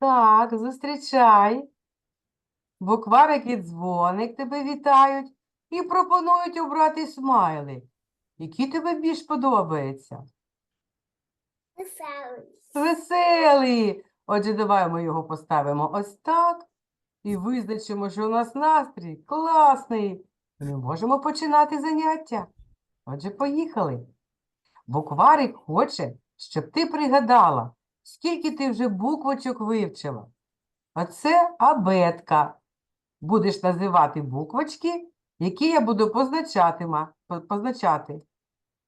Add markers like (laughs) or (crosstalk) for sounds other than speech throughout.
Так, зустрічай. Букварик і дзвоник тебе вітають і пропонують обрати смайлик. Який тобі більш подобається? Веселий. Веселий. Отже, давай ми його поставимо ось так і визначимо, що у нас настрій класний. Ми можемо починати заняття. Отже, поїхали. Букварик хоче, щоб ти пригадала, скільки ти вже буквочок вивчила. Оце абетка. Будеш називати буквочки, які я буду позначати. позначати.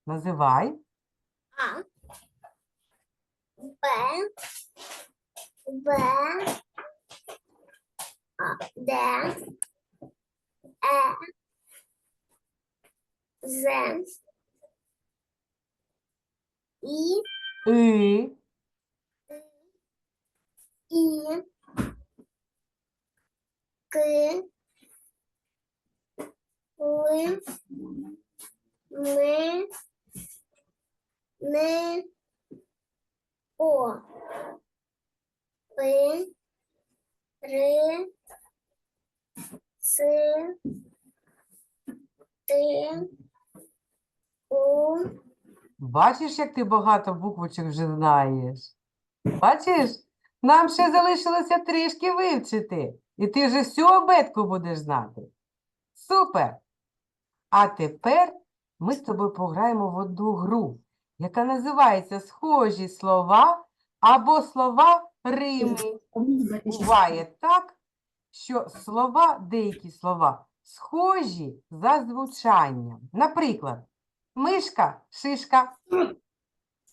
Називай. А. Б. Б. А. Д. Е. З. І. И, І. К. Л. Н. О. П. Р. С. Т. У. Бачиш, як ти багато буквочок вже знаєш? Бачиш? Нам ще залишилося трішки вивчити, і ти вже всю абетку будеш знати. Супер! А тепер ми з тобою пограємо в одну гру, яка називається Схожі слова або слова Рими. Буває так, що слова, деякі слова, схожі за звучанням. Наприклад, мишка, шишка,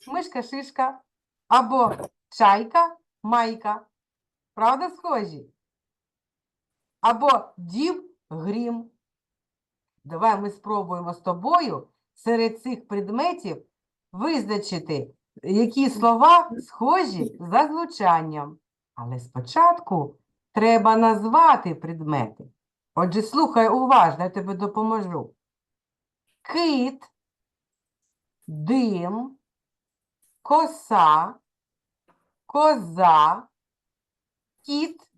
мишка, шишка, або чайка, майка. Правда, схожі? Або дів, грім. Давай ми спробуємо з тобою серед цих предметів визначити, які слова схожі за звучанням. Але спочатку треба назвати предмети. Отже, слухай уважно, я тобі допоможу. Кит, дим, коса, коза, кіт,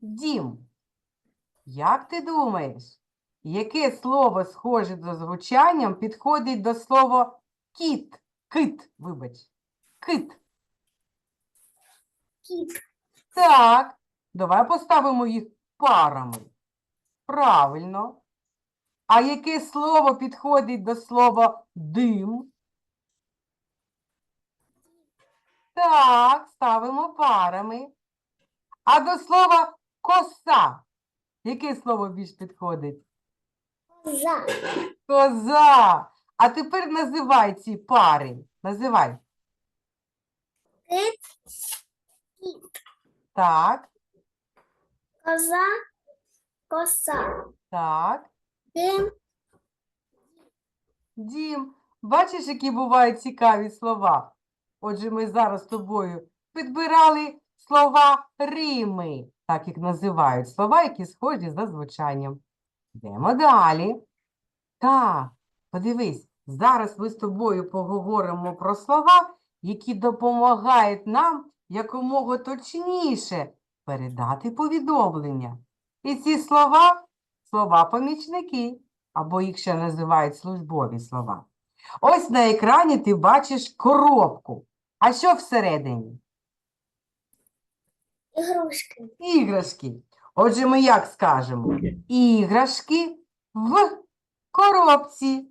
дім. Як ти думаєш, яке слово схоже за звучанням підходить до слова кіт? Кит, вибач. Кит. Кіт. Так, давай поставимо їх парами. Правильно. А яке слово підходить до слова дим? Так, ставимо парами. А до слова коса. Яке слово більш підходить? За. Коза. А тепер називай ці пари. Називай. Кит. Кіт. Так, Коза. Коса. так. Дим. Дім, бачиш, які бувають цікаві слова? Отже, ми зараз з тобою підбирали слова Рими, так їх називають, слова, які схожі за звучанням. Йдемо далі. Так, подивись, зараз ми з тобою поговоримо про слова, які допомагають нам якомога точніше передати повідомлення. І ці слова слова-помічники або їх ще називають службові слова. Ось на екрані ти бачиш коробку. А що всередині? Ігрушки. Іграшки. Отже, ми як скажемо? Іграшки в коробці.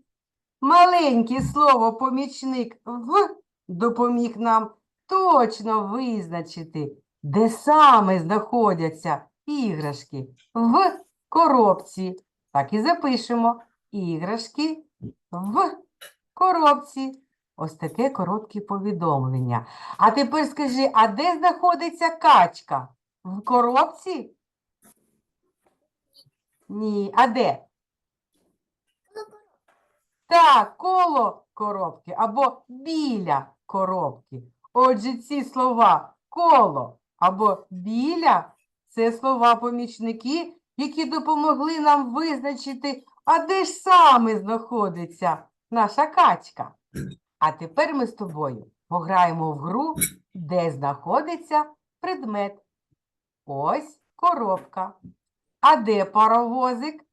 Маленьке слово помічник в допоміг нам точно визначити, де саме знаходяться іграшки в коробці. Так і запишемо. Іграшки в коробці. Ось таке коротке повідомлення. А тепер скажи, а де знаходиться качка? В коробці? Ні. А де? Так, коло коробки або біля коробки. Отже, ці слова коло або біля це слова-помічники, які допомогли нам визначити, а де ж саме знаходиться наша качка. А тепер ми з тобою пограємо в гру, де знаходиться предмет. Ось коробка. А де паровозик?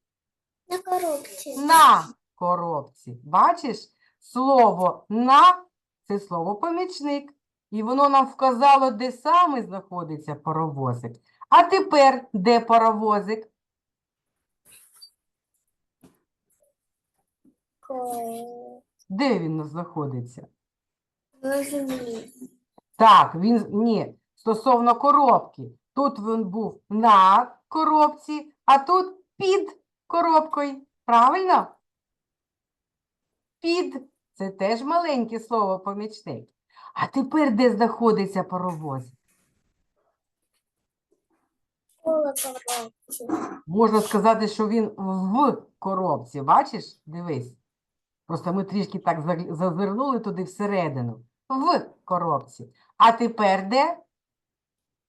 На коробці. На коробці. Бачиш, слово на це слово помічник. І воно нам вказало, де саме знаходиться паровозик. А тепер де паровозик? Ко- Де він знаходиться? На землі. Так, він ні, стосовно коробки. Тут він був на коробці, а тут під коробкою. Правильно? Під це теж маленьке слово помічник. А тепер де знаходиться паровоз? Можна сказати, що він в коробці. Бачиш? Дивись. Просто ми трішки так зазирнули туди всередину. В коробці. А тепер де?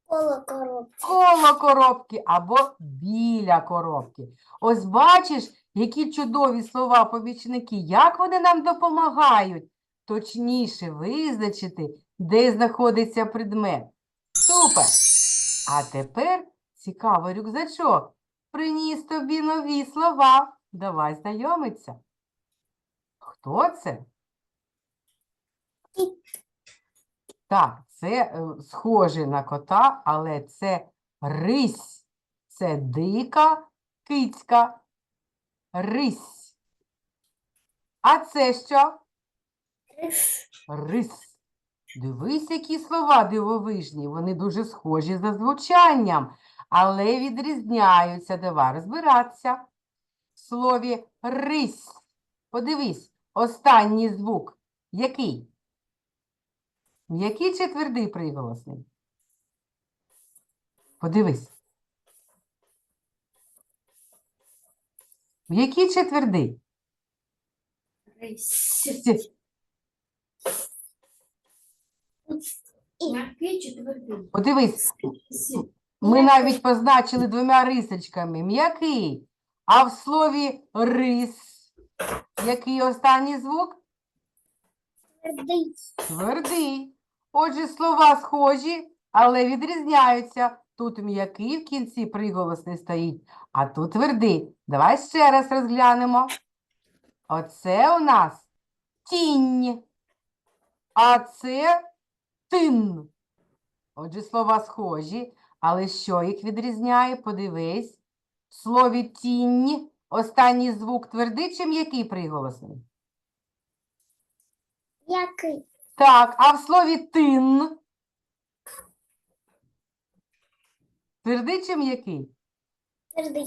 Коло коробці. коло коробки або біля коробки. Ось бачиш, які чудові слова помічники, як вони нам допомагають точніше визначити, де знаходиться предмет. Супер! А тепер цікавий рюкзачок. Приніс тобі нові слова. Давай знайомиться. Хто це? Так, це е, схоже на кота, але це рись. Це дика кицька. Рись. А це що? Рис. Рис. Дивись, які слова дивовижні. Вони дуже схожі за звучанням, але відрізняються. Давай розбиратися. В слові рись. Подивись, останній звук. Який? М'який чи твердий приголосний? Подивись. М'який чи твердий? М'який чи твердий? Подивись, Ми навіть позначили двома рисочками. М'який. А в слові рис, який останній звук? Твердий. Твердий. Отже, слова схожі, але відрізняються. Тут м'який в кінці приголосний стоїть, а тут твердий. Давай ще раз розглянемо. Оце у нас тінь, а це тин. Отже, слова схожі, але що їх відрізняє? Подивись. В слові тінь останній звук твердий чи м'який приголосний? Який? Так, а в слові тин твердий чи м'який? Твердий.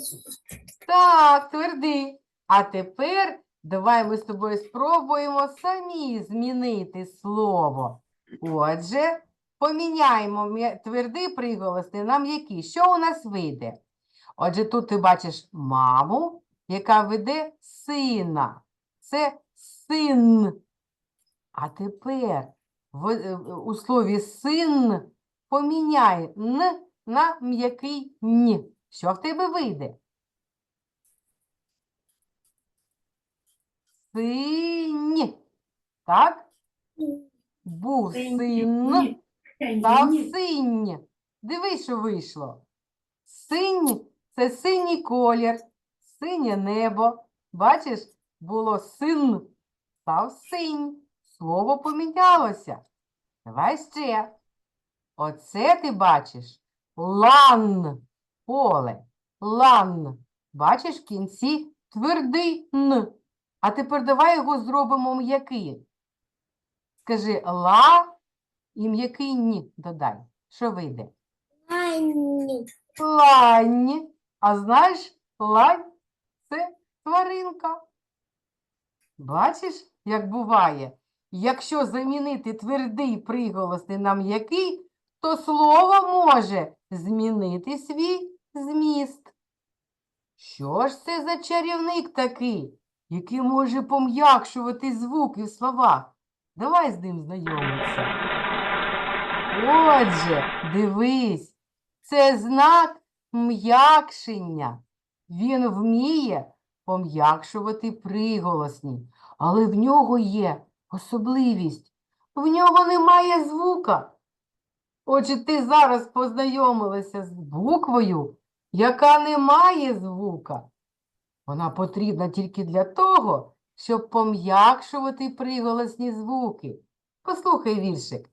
Так, твердий. А тепер давай ми з тобою спробуємо самі змінити слово. Отже, поміняємо твердий приголосний на м'який. Що у нас вийде? Отже, тут ти бачиш маму, яка веде сина. Це син. А тепер в, е, у слові син поміняй н на м'який н. Що в тебе вийде? Синь. Так? Був син, став синь. Дивись, що вийшло. Синь це синій колір, синє небо. Бачиш, було син, став синь. Слово помінялося. Давай ще. Оце ти бачиш лан, поле, лан. Бачиш в кінці твердий н. А тепер давай його зробимо м'який. Скажи ла і м'який ні додай. Що вийде? Лань. Лань. А знаєш, лань це тваринка. Бачиш, як буває? Якщо замінити твердий приголосний на м'який, то слово може змінити свій зміст. Що ж це за чарівник такий, який може пом'якшувати звуки в словах? Давай з ним знайомитися. Отже, дивись, це знак м'якшення. Він вміє пом'якшувати приголосні, але в нього є особливість. В нього немає звука. Отже, ти зараз познайомилася з буквою, яка не має звука. Вона потрібна тільки для того, щоб пом'якшувати приголосні звуки. Послухай віршик.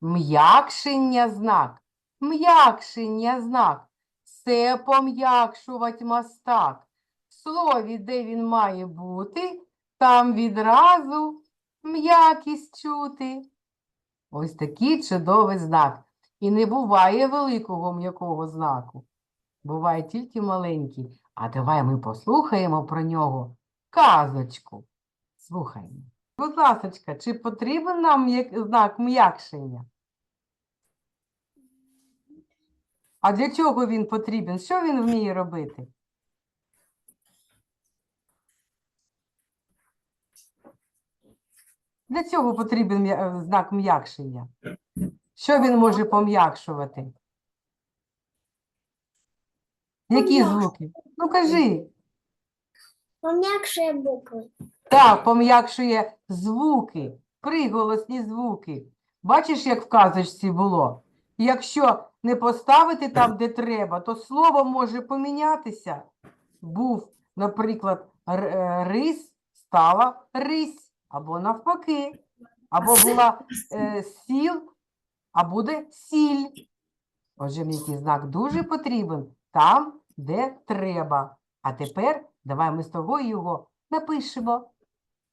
М'якшення знак, м'якшення знак. Все пом'якшувать мастак. В слові, де він має бути, там відразу м'якість чути. Ось такий чудовий знак. І не буває великого м'якого знаку. Буває тільки маленький. А давай ми послухаємо про нього казочку. Слухаємо. Будь ласочка, чи потрібен нам знак м'якшення? А для чого він потрібен? Що він вміє робити? Для цього потрібен е, знак м'якшення. Що він може пом'якшувати? Які звуки? Ну кажи. Пом'якшує букви. Так, пом'якшує звуки, приголосні звуки. Бачиш, як в казочці було? Якщо не поставити там, де треба, то слово може помінятися. Був, наприклад, е, рис, стала рись, або навпаки. Або була е, сіл, а буде сіль. Отже, м'який знак дуже потрібен там, де треба. А тепер давай ми з тобою його напишемо,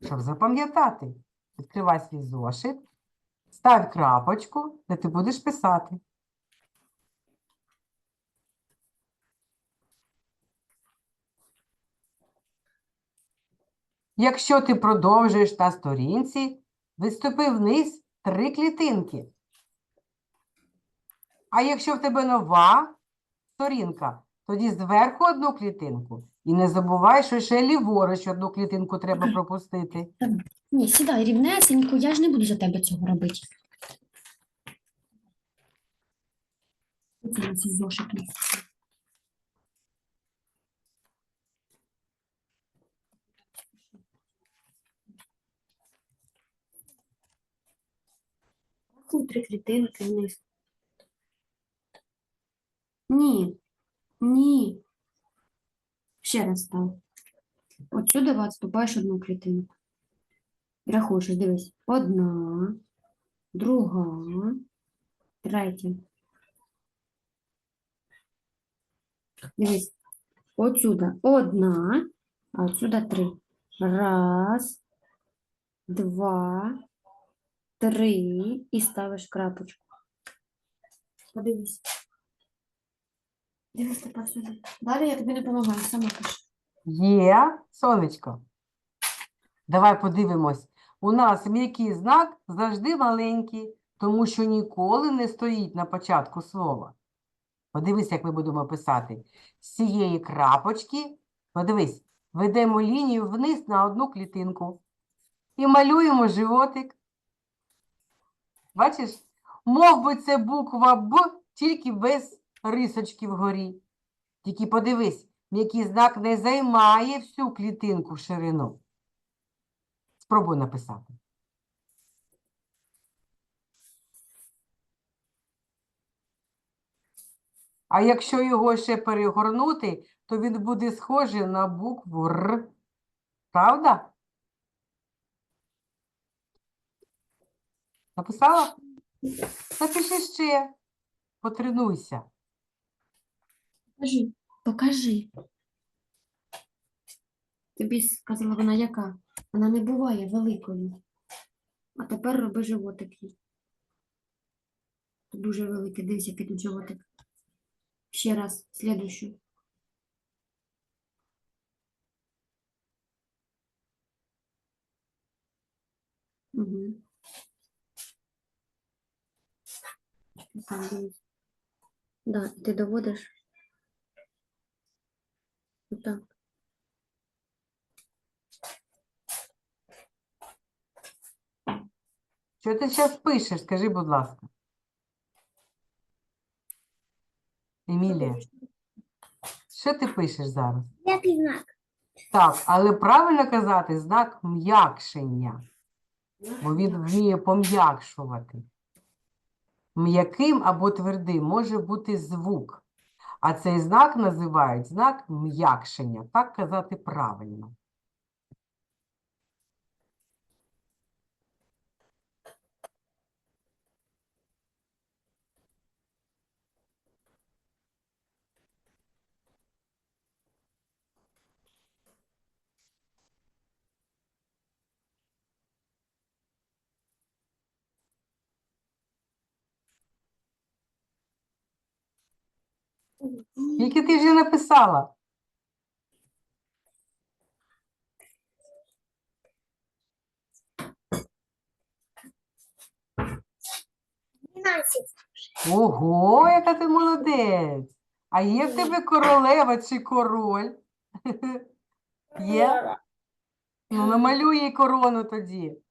щоб запам'ятати. Відкривай свій зошит, став крапочку, де ти будеш писати. Якщо ти продовжуєш на сторінці, відступи вниз три клітинки. А якщо в тебе нова сторінка, тоді зверху одну клітинку. І не забувай, що ще ліворуч одну клітинку треба пропустити. Ні, сідай рівнесенько, я ж не буду за тебе цього робити. На зошити. Три клітинки вниз. Ні, ні. Ще раз став. От сюди відступаєш одну клітинку. Рахуєш, дивись. Одна, друга, третя. Дивись. Отсюда одна, а отсюда три. Раз, два, три. І ставиш крапочку. Подивись. Дивись тепер сюди. Далі я тобі не допомагаю, сама пиши. Є, сонечко. Давай подивимось. У нас м'який знак завжди маленький, тому що ніколи не стоїть на початку слова. Подивись, як ми будемо писати. З цієї крапочки, подивись, ведемо лінію вниз на одну клітинку. І малюємо животик. Бачиш? Мов би це буква Б, тільки без рисочки вгорі. Тільки подивись, м'який знак не займає всю клітинку в ширину. Спробуй написати. А якщо його ще перегорнути, то він буде схожий на букву Р. Правда? Написала? Напиши ще. Потренуйся. Покажи, покажи. Тобі сказала вона яка? Вона не буває великою. А тепер роби животик їй. Дуже великий, дивись, який тут животик. Ще раз, слідущу. Угу. Так, дивись. Да, ти доводиш. Отак. Що ти зараз пишеш? Скажи, будь ласка. Емілія, що ти пишеш зараз? Який знак? Так, але правильно казати знак м'якшення, бо він вміє пом'якшувати. М'яким або твердим може бути звук. А цей знак називають знак м'якшення. Так казати правильно. Скільки ти вже написала? Ого, яка ти молодець! А є в тебе королева чи король? (laughs) Є? Ну, намалюй їй корону тоді.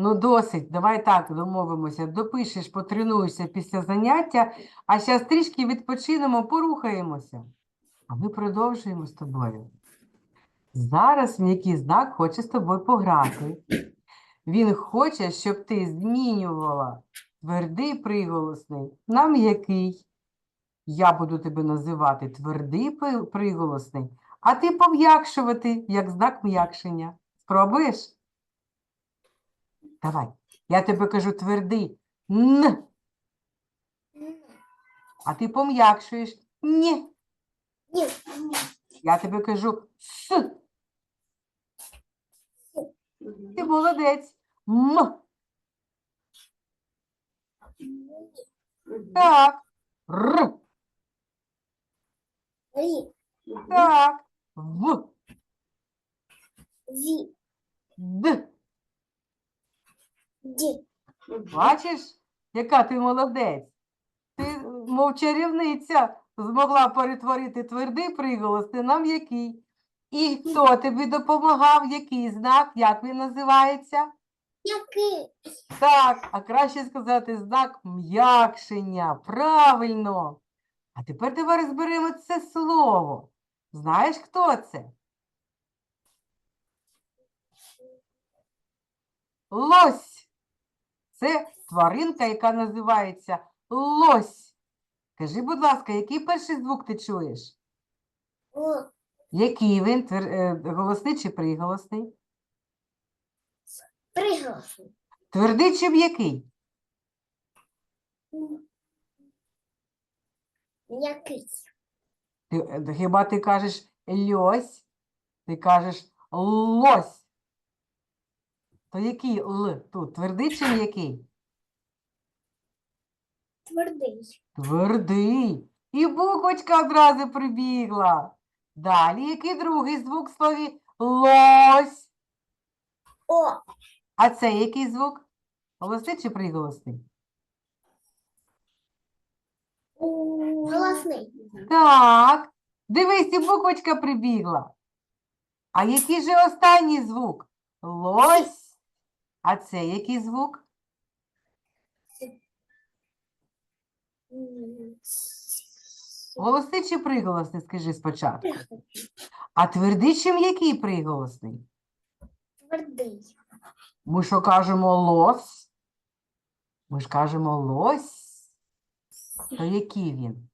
Ну, досить. Давай так домовимося. Допишеш, потренуєшся після заняття, а зараз трішки відпочинемо, порухаємося. А ми продовжуємо з тобою. Зараз м'який знак хоче з тобою пограти. Він хоче, щоб ти змінювала твердий приголосний на м'який. Я буду тебе називати твердий приголосний, а ти пом'якшувати як знак м'якшення. Спробуєш? Давай. Я тебе кажу твердий н, а ти пом'якшуєш ні. Я тебе кажу с. Ти молодець. М. Так. Р. Так. В. Д. Бачиш, яка ти молодець? Ти, мов чарівниця, змогла перетворити твердий приголосний на м'який. І хто тобі допомагав? Який знак? Як він називається? Який? Так, а краще сказати знак м'якшення. Правильно. А тепер давай розберемо це слово. Знаєш, хто це? Лось. Це тваринка, яка називається лось. Кажи, будь ласка, який перший звук ти чуєш? О. Який він? Твер... е, Голосний чи приголосний? Приголосний. Твердий чи м'який? Який? Ти, е, хіба ти кажеш льось? Ти кажеш лось. То який Л тут? Твердий чи м'який? Твердий. Твердий. І буквочка одразу прибігла. Далі, який другий звук в слові лось? О. А це який звук? Голосний чи приголосний? Голосний. Так. Дивись, і буквочка прибігла. А який же останній звук? Лось. А це який звук? Голосний чи приголосний, скажи спочатку. А твердий чи м'який приголосний? Твердий. Ми що кажемо лось? Ми ж кажемо лось. То який він?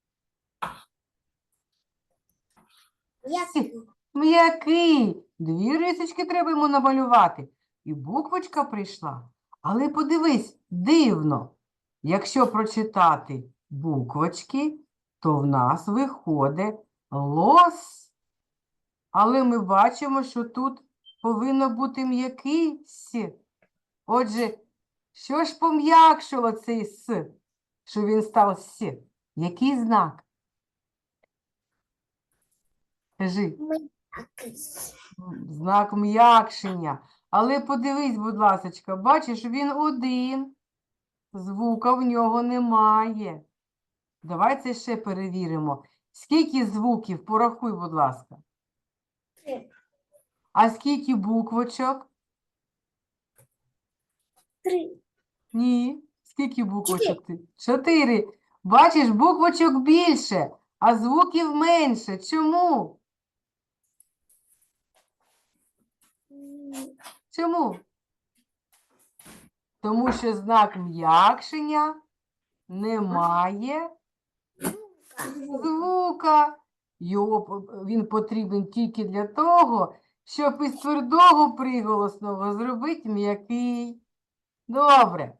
Який? М'який. Дві рисочки треба йому намалювати. І буквочка прийшла. Але подивись, дивно. Якщо прочитати буквочки, то в нас виходить лос. Але ми бачимо, що тут повинно бути м'який с. Отже, що ж пом'якшило цей с, що він став с? Який знак? Кажи. Знак м'якшення. Але подивись, будь ласочка, бачиш, він один. Звука в нього немає. Давай це ще перевіримо. Скільки звуків? Порахуй, будь ласка. Три. А скільки буквочок? Три. Ні. Скільки буквочок ти? Чотири. Бачиш, буквочок більше, а звуків менше. Чому? Чому? Тому що знак м'якшення не має звука. Його, він потрібен тільки для того, щоб із твердого приголосного зробити м'який. Добре.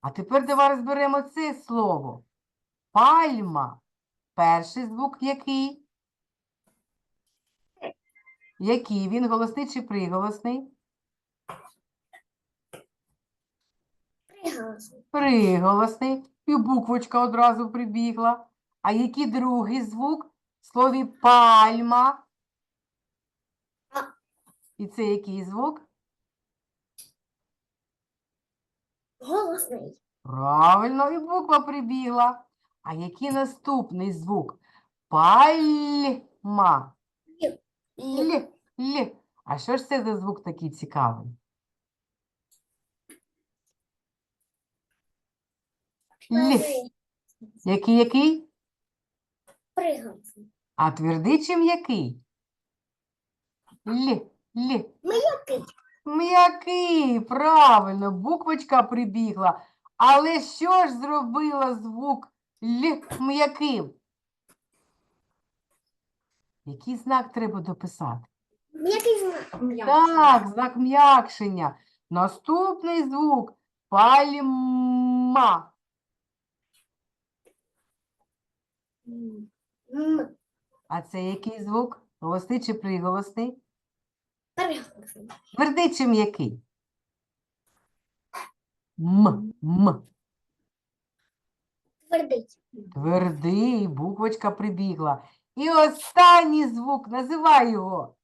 А тепер давай розберемо це слово. Пальма. Перший звук який? Який він? Голосний чи приголосний? Приголосний. Приголосний. І буквочка одразу прибігла. А який другий звук в слові пальма? І це який звук? Голосний. Правильно, і буква прибігла. А який наступний звук? Пальма. Л. Л, л. А що ж це за звук такий цікавий? Л. Який, який? Приголосний. А твердий чи м'який? Л, л. М'який. М'який, правильно, буквочка прибігла. Але що ж зробила звук Л м'яким? Який знак треба дописати? М'який знак. Так, знак м'якшення. Наступний звук пальма. М. М. А це який звук? Голосний чи приголосний? Приголосний. Твердий чи м'який? М, м. Твердий. Твердий, буквочка прибігла. І останній звук, називай його.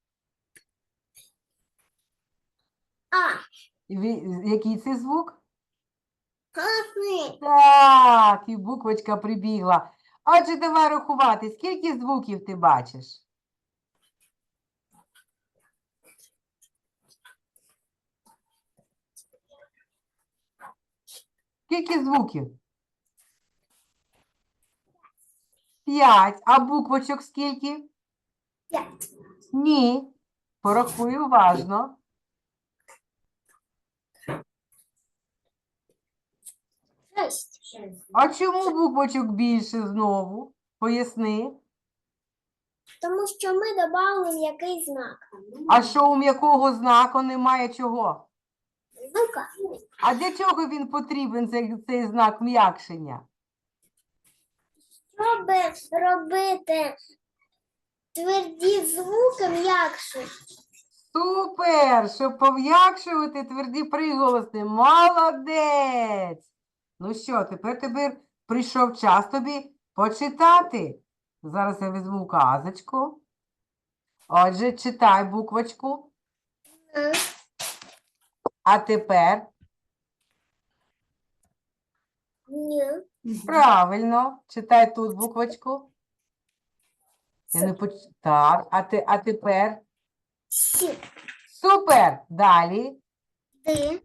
А. Який це звук? Голосний. Так, і буквочка прибігла. Отже, давай рахувати, скільки звуків ти бачиш? Скільки звуків? П'ять. А буквочок скільки? П'ять. Ні. Порахуй уважно. Шесть. А чому буквочок більше знову? Поясни. Тому що ми додали м'який знак. А що у м'якого знаку немає чого? Звука. А для чого він потрібен, цей, цей знак м'якшення? Щоб робити тверді звуки м'якше. Супер! Щоб пом'якшувати тверді приголосни. Молодець! Ну що, тепер тепер прийшов час тобі почитати. Зараз я візьму казочку. Отже, читай буквочку. А тепер Н. правильно, читай тут буквочку. Я не поч... Так, а, те, а тепер С. супер! Далі, Д.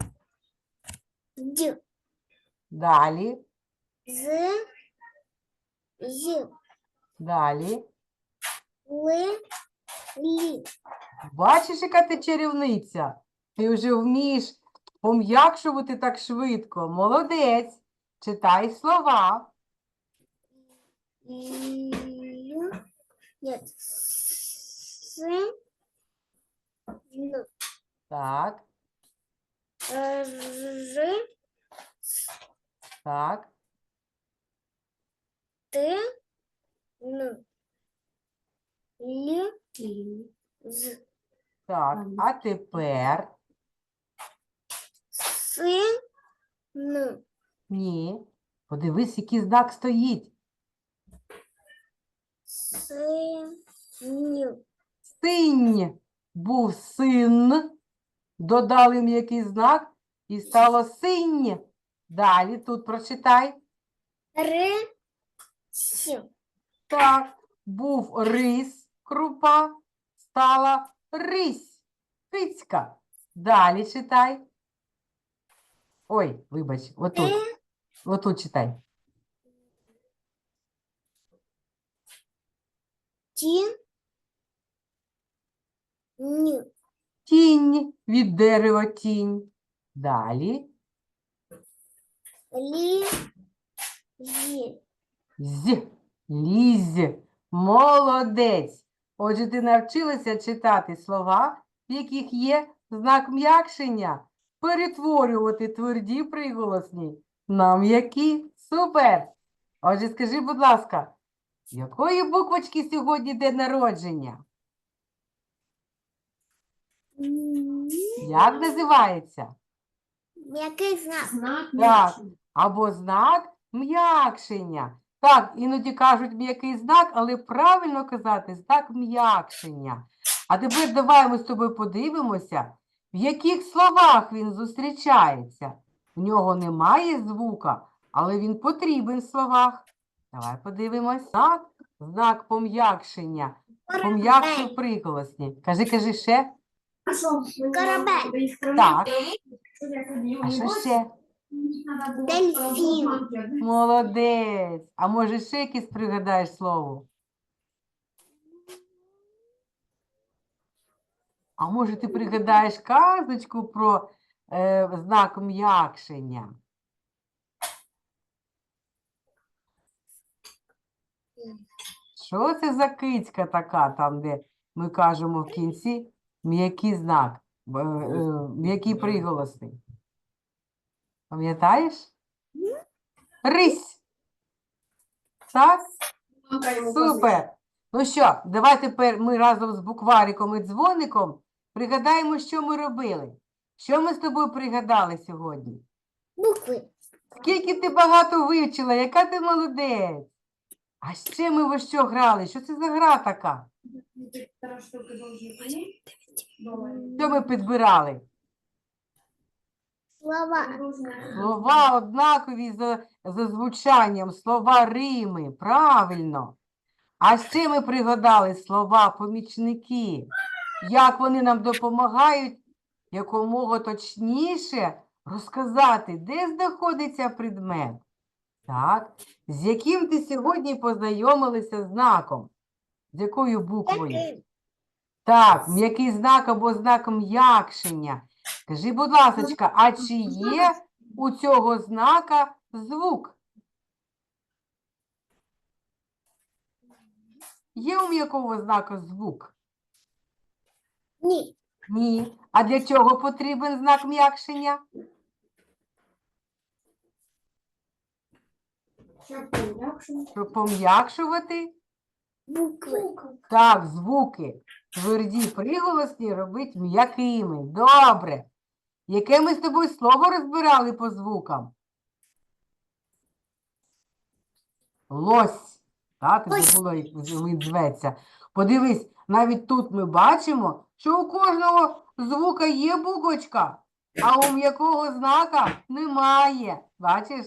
Д. далі, З. З. далі. Л. Лі. Бачиш, яка ти чарівниця? Ти вже вмієш пом'якшувати так швидко. Молодець. Читай слова. Лю. С. Так, Ж. так. Т. Н. Л. З. Так, а тепер С. Н. ні. Подивись, який знак стоїть. С. Н. Синь був син. Додали м'який знак і стало синь. Далі тут прочитай. Р. С. Так, був рис, крупа, стала рись, кицька. Далі читай. Ой, вибач, отут. Е, Отут читай. ті, ні, Тінь від дерева тінь. Далі. Лі, зі. З. Лізь. Молодець. Отже, ти навчилася читати слова, в яких є знак м'якшення, перетворювати тверді приголосні на м'які. Супер! Отже, скажи, будь ласка, якої буквочки сьогодні день народження? Як називається? Який знак? Знак Так. Або знак м'якшення. Так, іноді кажуть м'який знак, але правильно казати знак м'якшення. А тепер давай ми з тобою подивимося, в яких словах він зустрічається. В нього немає звука, але він потрібен в словах. Давай подивимось. Знак, знак пом'якшення. Пом'якшив приголосні. Кажи, кажи ще. Корабель. Так. А що ще? Дельфін. Молодець. А може ще якесь пригадаєш слово? А може ти пригадаєш казочку про е, знак м'якшення? Що це за кицька така, там, де ми кажемо в кінці м'який знак, е, е, м'який приголосний? Пам'ятаєш? Рись. Так? Супер. Ну що, давай тепер ми разом з буквариком і дзвоником пригадаємо, що ми робили. Що ми з тобою пригадали сьогодні? Букви. Скільки ти багато вивчила, яка ти молодець. А ще ми во що грали? Що це за гра така? Що ми підбирали? Слова. Слова однакові за, за звучанням, слова Рими, правильно. А ще ми пригадали слова помічники, як вони нам допомагають якомога точніше розказати, де знаходиться предмет. Так, з яким ти сьогодні познайомилися знаком? З якою буквою? Так, м'який знак або знак м'якшення. Скажи, будь ласочка, а чи є у цього знака звук? Є у м'якого знака звук? Ні. Ні. А для чого потрібен знак м'якшення? Щоб пом'якшувати? Букви. Так, звуки. Тверді приголосні робить м'якими. Добре. Яке ми з тобою слово розбирали по звукам? Лось. Так, Лось. забула, як він зветься. Подивись, навіть тут ми бачимо, що у кожного звука є буквочка, а у м'якого знака немає. Бачиш?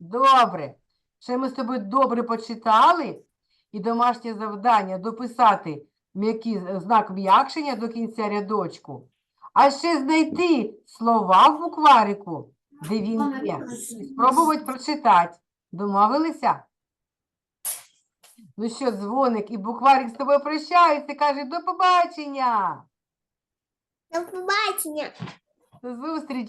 Добре. Ще ми з тобою добре почитали. І домашнє завдання дописати м'який знак м'якшення до кінця рядочку, а ще знайти слова в букварику, де він є. І спробувати прочитати. Домовилися? Ну що, дзвоник і букварик з тобою прощаються, каже до побачення, До побачення. до зустрічі.